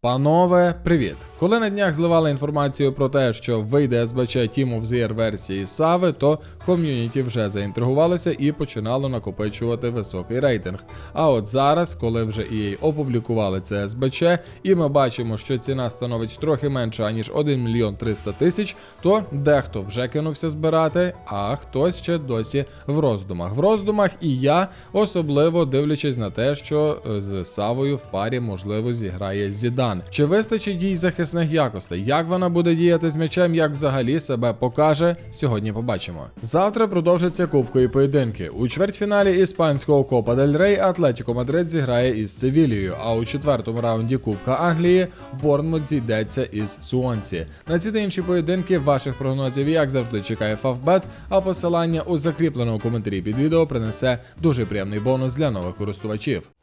Панове, привіт! Коли на днях зливали інформацію про те, що вийде СБЧ Team of the Year версії Сави, то ком'юніті вже заінтригувалося і починало накопичувати високий рейтинг. А от зараз, коли вже EA опублікували це СБЧ, і ми бачимо, що ціна становить трохи менше аніж 1 мільйон 300 тисяч, то дехто вже кинувся збирати, а хтось ще досі в роздумах. В роздумах і я, особливо дивлячись на те, що е, з Савою в парі можливо зіграє Зідан. Чи вистачить їй захисних якостей? Як вона буде діяти з м'ячем, як взагалі себе покаже? Сьогодні побачимо. Завтра продовжаться кубкові поєдинки. У чвертьфіналі іспанського Копа Дель Рей Атлетіко Мадрид зіграє із Севілією, а у четвертому раунді Кубка Англії Борнмут зійдеться із Суонсі. На ці та інші поєдинки ваших прогнозів, як завжди, чекає Фавбет, а посилання у закріпленому коментарі під відео принесе дуже приємний бонус для нових користувачів.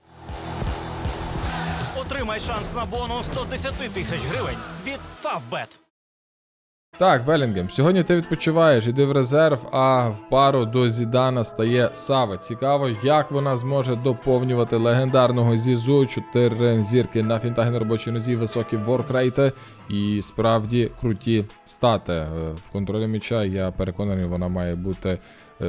Отримай шанс на бонус 110 тисяч гривень від Favbet. Так, Белінгем, сьогодні ти відпочиваєш, іди в резерв, а в пару до Зідана стає Сава. Цікаво, як вона зможе доповнювати легендарного Зізу, 4 зірки на фінтах на робочій нозі, високі воркрейти і справді круті стати. Е, В контролі м'яча я переконаний, вона має бути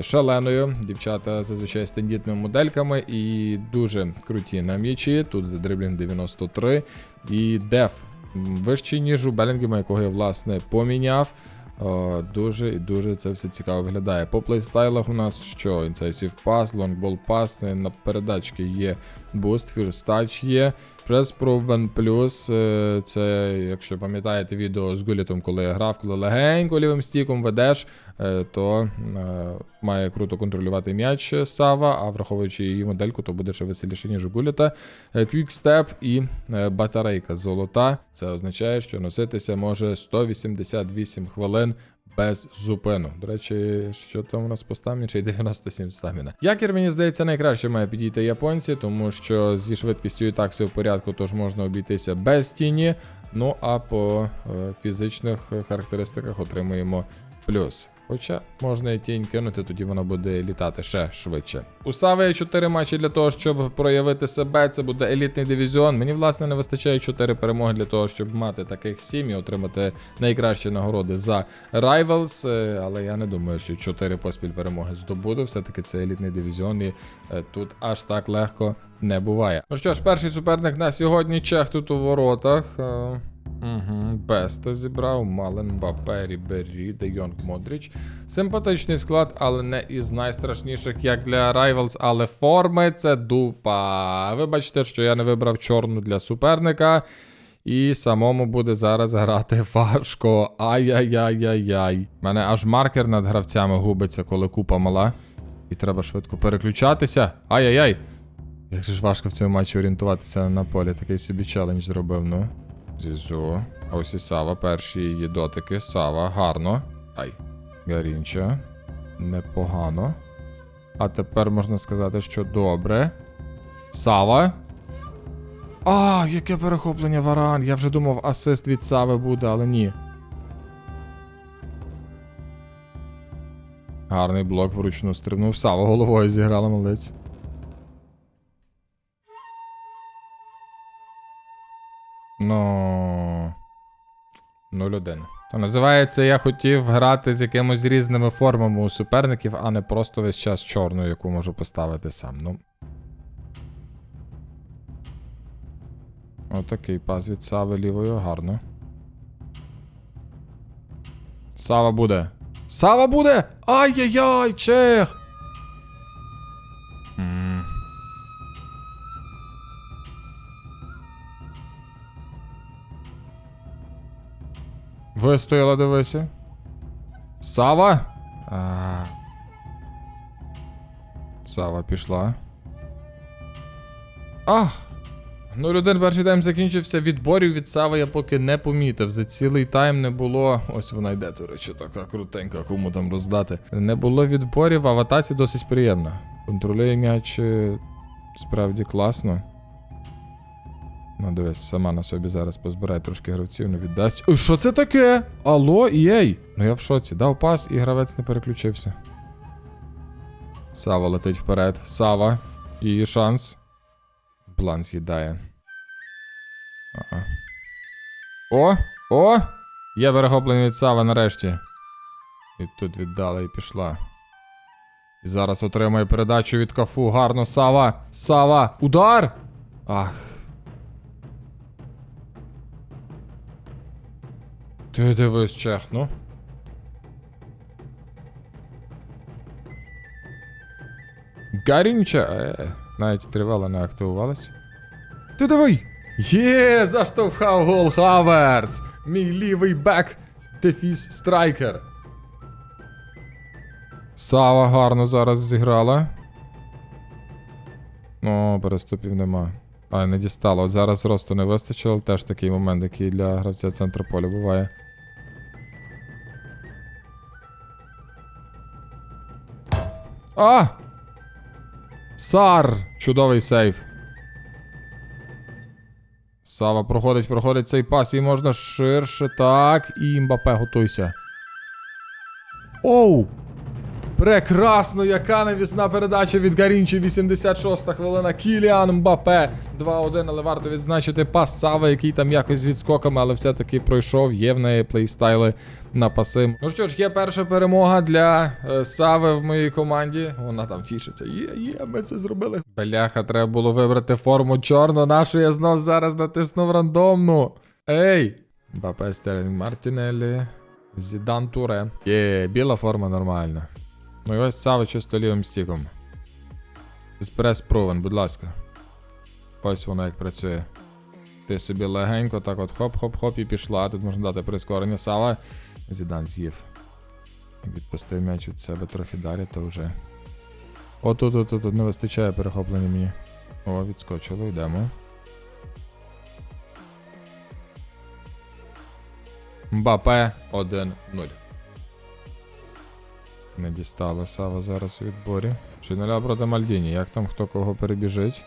шаленою. Дівчата зазвичай з модельками і дуже круті на м'ячі. Тут дриблінг 93 і деф вищий, ніж у Белінгема, якого я власне поміняв. О, дуже і дуже це все цікаво виглядає. По плейстайлах у нас що? Incisive Pass, Longбall Pass, на передачки є First Touch є. Press Proven Plus, е, це, якщо пам'ятаєте відео з Гулітом, коли я грав, коли легенько лівим стіком ведеш, е, то е, має круто контролювати м'яч Сава, а враховуючи її модельку, то буде ще веселіше, ніж у Гуліта. Step і батарейка золота. Це означає, що носитися може 188 хвилин без зупину. До речі, що там у нас по стаміні? Чи й 97 стаміна. Якір, мені здається, найкраще має підійти японці, тому що зі швидкістю і так все в порядку, тож можна обійтися без тіні. Ну а по е, фізичних характеристиках отримуємо плюс. Хоча можна і тінь кинути, тоді вона буде літати ще швидше. У Сави є 4 матчі для того, щоб проявити себе. Це буде елітний дивізіон. Мені, власне, не вистачає 4 перемоги для того, щоб мати таких 7 і отримати найкращі нагороди за Rivals. Е, Але я не думаю, що 4 поспіль перемоги здобуду. Все-таки це елітний дивізіон, і е, тут аж так легко не буває. Ну що ж, перший суперник на сьогодні чех тут у воротах. Угу, Беста зібрав, Мален, Мбапе, Рібері, Де Йонг, Модріч. Симпатичний склад, але не із найстрашніших, як для Rivals, але форми це дупа. Вибачте, що я не вибрав чорну для суперника. І самому буде зараз грати важко. Ай-яй-яй-яй-яй. У мене аж маркер над гравцями губиться, коли купа мала. І треба швидко переключатися. Ай-яй-яй. Як же ж важко в цьому матчі орієнтуватися на полі, такий собі челендж зробив, ну. Зізу. А ось і Сава, перші її дотики. Сава, гарно. Ай. Гарінча. Непогано. А тепер можна сказати, що добре. Сава. А, яке перехоплення варан. Я вже думав, асист від Сави буде, але ні. Гарний блок вручну стрибнув. Сава головою зіграла молодець. Ну. 0-1. То називається, я хотів грати з якимось різними формами у суперників, а не просто весь час чорну, яку можу поставити сам. Ну. Отакий пас від Сави лівою, гарно. Сава буде. Сава буде! Ай-яй-яй, чех! Вистояла, дивися. Сава? А... Сава пішла. А! 0-1 перший тайм закінчився. Відборів від Сави я поки не помітив. За цілий тайм не було. Ось вона йде, до речі, така крутенька, кому там роздати. Не було відборів, а в атаці досить приємно. Контролює м'яч е, справді класно. Ну, дивись, сама на собі зараз позбирає трошки гравців, не віддасть. Ой, що це таке? Алло, єй! Ну я в шоці. Дав пас і гравець не переключився. Сава летить вперед. Сава. Її шанс. План з'їдає. Ага. О! О! Є перехоплення від Сава нарешті. І тут віддала і пішла. І зараз отримує передачу від кафу. Гарно, Сава! Сава! Удар! Ах. Ти дивись, чех, ну. Гарінча. Е, навіть тривала не активувалась. Ти давай! Є, заштовхав гол Хаверц! Мій лівий бек дефіс страйкер. Сава гарно зараз зіграла. О, переступів нема. А, не дістало. От зараз росту не вистачило. Теж такий момент, який для гравця центру поля буває. А! Сар! Чудовий сейф. Сава проходить, проходить цей пас, і можна ширше. Так, і Мбапе, готуйся. Оу! Прекрасно, яка навісна передача від Гарінчі, 86-та хвилина. Кіліан Мбапе. 2-1, але варто відзначити пас Сава, який там якось з відскоками, але все-таки пройшов. Є в неї плейстайли на паси. Ну що ж, є перша перемога для е, Сави в моїй команді. Вона там тішиться. Є, є, ми це зробили. Бляха, треба було вибрати форму чорну. Нашу я знов зараз натиснув рандомну. Ей! Мбапе Стерлінг Мартінеллі. Зідан Туре. Є, біла форма нормальна. Ось Сава чисто лівим стіком. Еспрес провен, будь ласка. Ось воно як працює. Ти собі легенько, так от хоп-хоп-хоп і пішла. Тут можна дати прискорення Сава. Зідан з'їв. Відпустив м'яч від себе трохи далі, то вже. О, тут, тут, тут, тут не вистачає перехоплення мені. О, відскочило, йдемо. Мбапе 1-0. Не дістала Сава зараз у відборі. Шинеля проти Мальдіні. Як там хто кого перебіжить?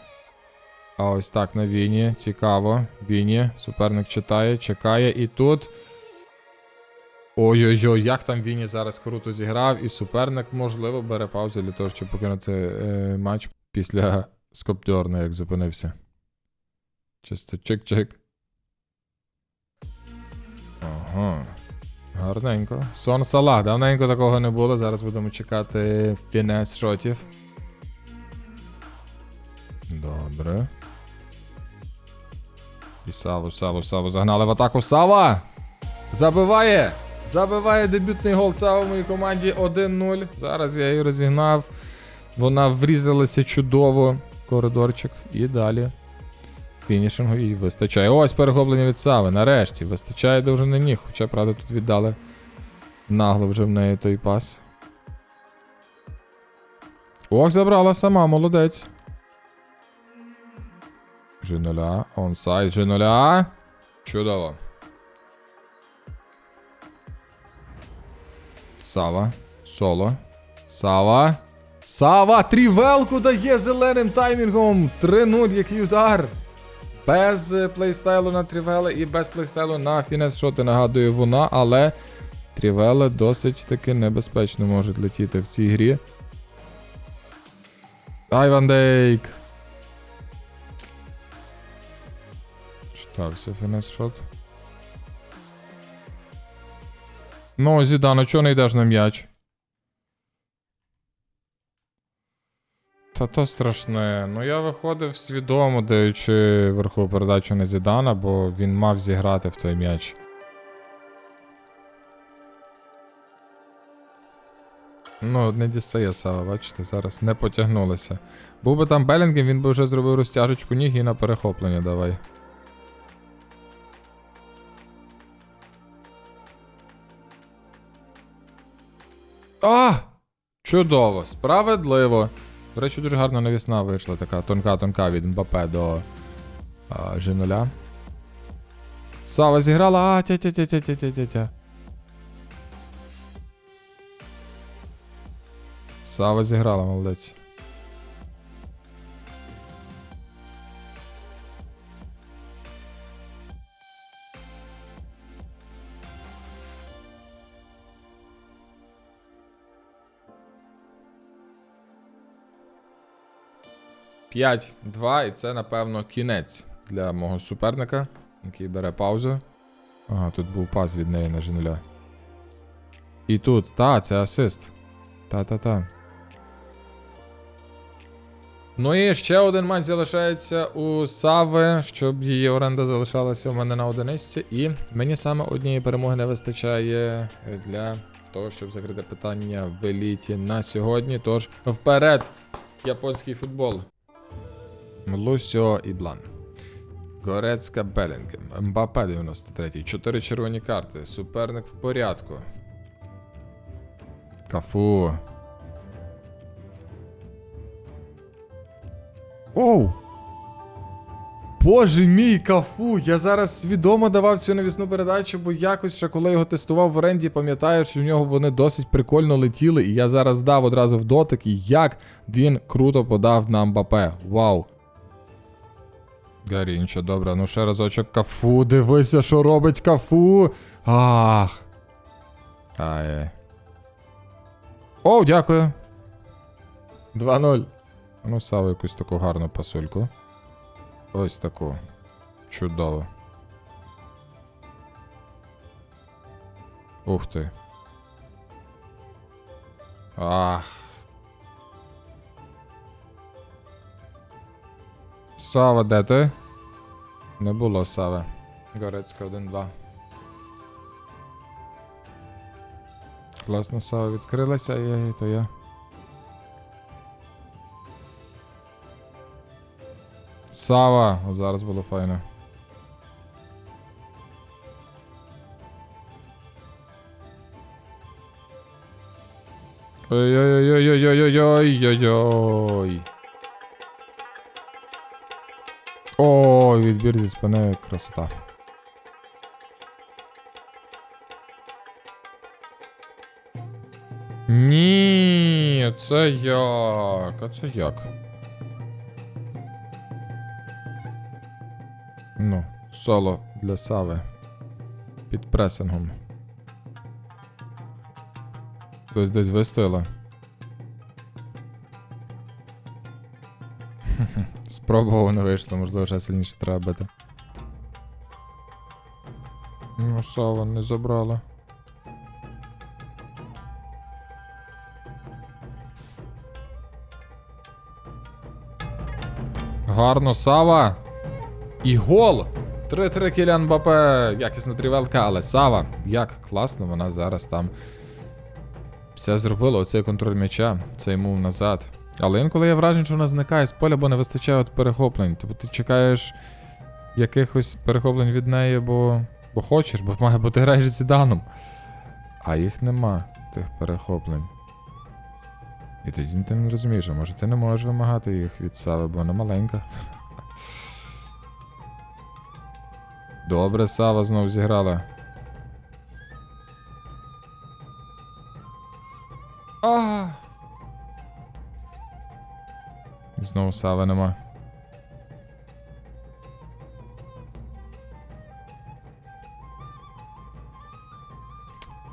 А ось так на Віні. Цікаво. Віні. Суперник читає, чекає. І тут. Ой-ой-ой, як там Віні зараз круто зіграв. І суперник, можливо, бере паузу для того, щоб покинути е, матч після скоптьорна, як зупинився. Чисто чик-чик. Ага. Гарненько. Сон Салах. Давненько такого не було. Зараз будемо чекати фінес шотів. Добре. І Саву, Саву, Саву загнали в атаку. Сава! Забиває! Забиває дебютний гол Сава в моїй команді 1-0. Зараз я її розігнав. Вона врізалася чудово. Коридорчик. І далі. Фінішингу їй вистачає. Ось перехоплення від Сави. Нарешті. Вистачає довжини ніг. Хоча, правда, тут віддали нагло вже в неї той пас. Ох, забрала сама, молодець. G0, онсайд, G0. Чудово. Сава. Соло. Сава. Сава! Трівелку дає зеленим таймінгом. 3-0, який удар. Без плейстайлу на Трівеле і без плейстайлу на фінес шоти. Нагадую, вона, але Трівеле досить таки небезпечно можуть летіти в цій грі. Ай, Ван Дейк. Читався фінес шот. Ну, Зідано, чого не йдеш на м'яч? Та то страшне. Ну я виходив свідомо, даючи верхову передачу на Зідана, бо він мав зіграти в той м'яч. Ну, не дістає Сава, бачите, зараз не потягнулося. Був би там Белінгем, він би вже зробив розтяжечку ніг і на перехоплення давай. А! Чудово, справедливо. До речі, дуже гарна навісна вийшла, така тонка-тонка від Мбапе до а, G0. Сава зіграла, а тя-тя-тя-тя-тя-тя-тя. Сава зіграла, молодець. П'ять, два, і це, напевно, кінець для мого суперника, який бере паузу. Ага, тут був пас від неї на Женуля. І тут, та, це асист. Та-та-та. Ну і ще один матч залишається у Сави, щоб її оренда залишалася у мене на одиничці. І мені саме однієї перемоги не вистачає для того, щоб закрити питання в еліті на сьогодні. Тож вперед, японський футбол. Лусьо і Блан. Горецька Белінгем. Мбапе 93. Чотири червоні карти. Суперник в порядку. Кафу. Оу! Боже мій кафу! Я зараз свідомо давав цю навісну передачу, бо якось ще коли його тестував в оренді, пам'ятаю, що в нього вони досить прикольно летіли, і я зараз дав одразу в дотик, і як він круто подав на Мбапе. Вау! Гарі, добре, ну ще разочок кафу, дивися, що робить кафу. Ах. Ай. О, дякую. 2-0. Ну, Сава якусь таку гарну пасульку. Ось таку. Чудово. Ух ти. Ах. Сава, де ти? Не було Сави. Горецька 1-2. Класно Сава відкрилася, і то я. Сава! О, зараз було файно. Ой-ой-ой-ой-ой-ой-ой-ой-ой. Ой, відбір зі спини красота. Ні, це як? А це як? Ну, соло для Сави. Під пресингом. Хтось десь вистояла. Спробував не вийшло, можливо, ще сильніше треба бити. Ну, Сава не забрала. Гарно, Сава. І гол! 3-3 Кілян Бапе. Якісна трівелка, але Сава. Як класно вона зараз там все зробила. Оцей контроль м'яча, цей мув назад. Але інколи є враження, що вона зникає з поля, бо не вистачає от перехоплень. Тобто ти чекаєш якихось перехоплень від неї, бо, бо хочеш, бо має бо ти граєш з Зіданом. А їх нема, тих перехоплень. І тоді ти не розумієш, а може ти не можеш вимагати їх від Сави, бо вона маленька. Добре, Сава знов зіграла. А! Знову Сава нема.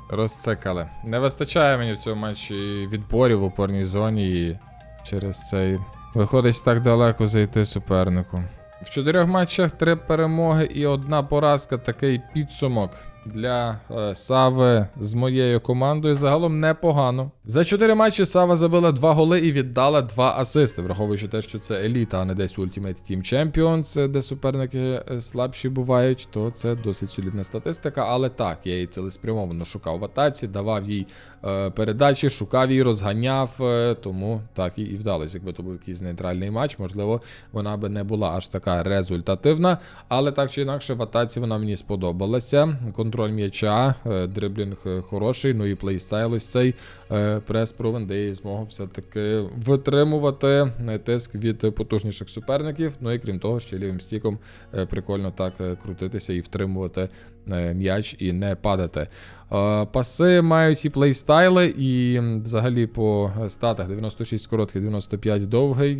Розцикали. Не вистачає мені в цьому матчі відборів в опорній зоні і через цей виходить так далеко зайти супернику. В чотирьох матчах три перемоги і одна поразка. Такий підсумок для е, Сави з моєю командою. Загалом непогано. За чотири матчі Сава забила два голи і віддала два асисти, враховуючи те, що це еліта, а не десь Ultimate Team Champions, де суперники е, слабші бувають, то це досить солідна статистика. Але так, я її цілеспрямовано шукав в атаці, давав їй е, передачі, шукав її, розганяв. Е, тому так їй і вдалося. Якби то був якийсь нейтральний матч, можливо, вона би не була аж така результативна. Але так чи інакше, в атаці вона мені сподобалася. Контроль м'яча, е, дриблінг е, хороший, ну і плейстайл ось цей е, прес провен, де я змогу все-таки витримувати тиск від потужніших суперників. Ну і крім того, ще лівим стіком прикольно так крутитися і втримувати м'яч і не падати. Паси мають і плейстайли, і взагалі по статах 96 короткий, 95 довгий,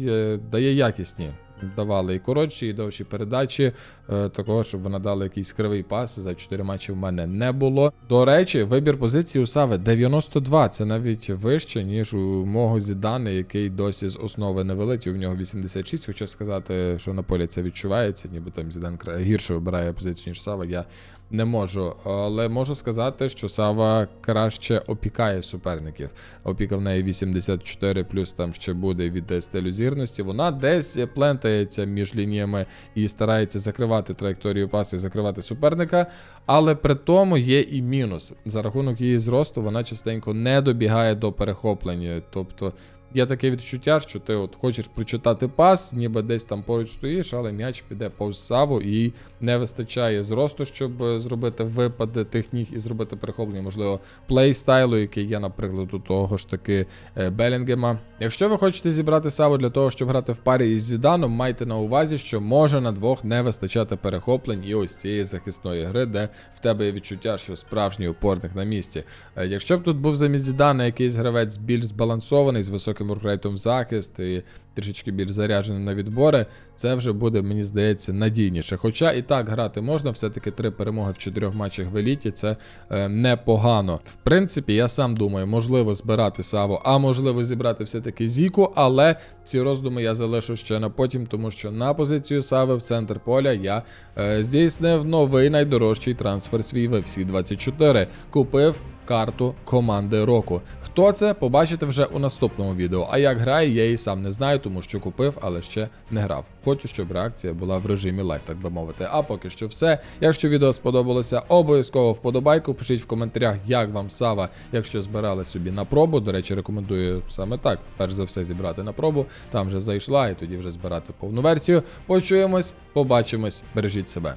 дає якісні. Давали і коротші, і довші передачі. Е, такого, щоб вона дала якийсь кривий пас. За 4 матчі в мене не було. До речі, вибір позиції у Сави 92. Це навіть вище, ніж у мого Зідана, який досі з основи не вилетів. У нього 86. Хоча сказати, що на полі це відчувається, ніби там Зідан гірше вибирає позицію, ніж Сава. Я не можу. Але можу сказати, що Сава краще опікає суперників. Опіка в неї 84, плюс там ще буде від стилю зірності. Вона десь плентається між лініями і старається закривати траєкторію пасу і закривати суперника. Але при тому є і мінус. За рахунок її зросту вона частенько не добігає до перехоплення. Тобто є таке відчуття, що ти от хочеш прочитати пас, ніби десь там поруч стоїш, але м'яч піде повз саву і не вистачає зросту, щоб е, зробити випади тих ніг і зробити перехоплення, можливо, плейстайлу, який є, наприклад, у того ж таки е, Белінгема. Якщо ви хочете зібрати саву для того, щоб грати в парі із Зіданом, майте на увазі, що може на двох не вистачати перехоплень і ось цієї захисної гри, де в тебе є відчуття, що справжній опорник на місці. Е, Якщо б тут був замість Зідана якийсь гравець більш збалансований, з високим воркрейтом в захист і трішечки більш заряджений на відбори, це вже буде, мені здається, надійніше. Хоча і так грати можна, все-таки три перемоги в чотирьох матчах в еліті це е, непогано. В принципі, я сам думаю, можливо збирати Саву, а можливо зібрати все-таки Зіку, але ці роздуми я залишу ще на потім, тому що на позицію Сави в центр поля я е, здійснив новий найдорожчий трансфер свій в FC 24. Купив карту команди року. Хто це, побачите вже у наступному відео. А як грає, я і сам не знаю, тому що купив, але ще не грав. Хочу, щоб реакція була в режимі лайф, так би мовити. А поки що все. Якщо відео сподобалося, обов'язково вподобайку. Пишіть в коментарях, як вам Сава, якщо збирали собі на пробу. До речі, рекомендую саме так. Перш за все зібрати на пробу. Там вже зайшла, і тоді вже збирати повну версію. Почуємось, побачимось, бережіть себе.